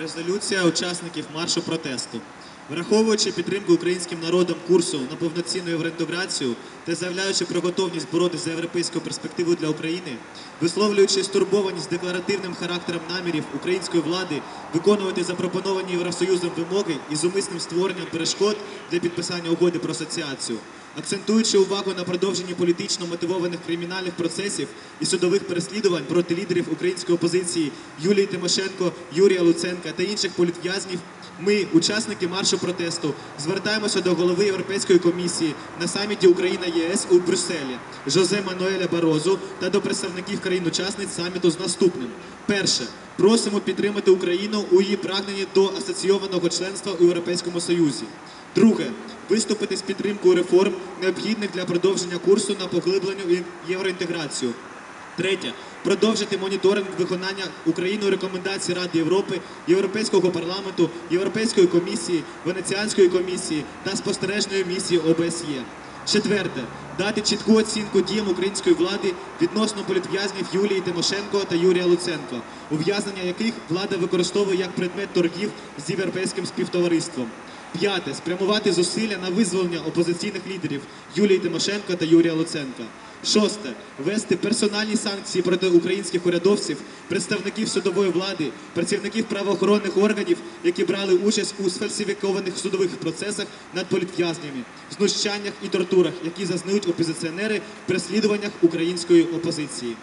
Резолюція учасників маршу протесту. Враховуючи підтримку українським народом курсу на повноцінну євроінтеграцію та заявляючи про готовність боротися за європейську перспективу для України, висловлюючи стурбованість декларативним характером намірів української влади виконувати запропоновані Євросоюзом вимоги і з умисним створенням перешкод для підписання угоди про асоціацію, акцентуючи увагу на продовженні політично мотивованих кримінальних процесів і судових переслідувань проти лідерів української опозиції Юлії Тимошенко, Юрія Луценка та інших політв'язнів, ми, учасники маршу протесту, звертаємося до голови Європейської комісії на саміті Україна ЄС у Брюсселі Жозе Мануеля Барозу та до представників країн-учасниць саміту з наступним. Перше, просимо підтримати Україну у її прагненні до асоційованого членства у Європейському Союзі. Друге, виступити з підтримкою реформ, необхідних для продовження курсу на поглиблену і- євроінтеграцію. Третє. Продовжити моніторинг виконання Україною рекомендацій Ради Європи, Європейського парламенту, Європейської комісії, Венеціанської комісії та спостережної місії ОБСЄ. Четверте. Дати чітку оцінку діям української влади відносно політв'язнів Юлії Тимошенко та Юрія Луценко, ув'язнення яких влада використовує як предмет торгів з європейським співтовариством. П'яте спрямувати зусилля на визволення опозиційних лідерів Юлії Тимошенко та Юрія Луценка. Шосте ввести персональні санкції проти українських урядовців, представників судової влади, працівників правоохоронних органів, які брали участь у сфальсифікованих судових процесах над політв'язнями, знущаннях і тортурах, які зазнають опозиціонери в переслідуваннях української опозиції.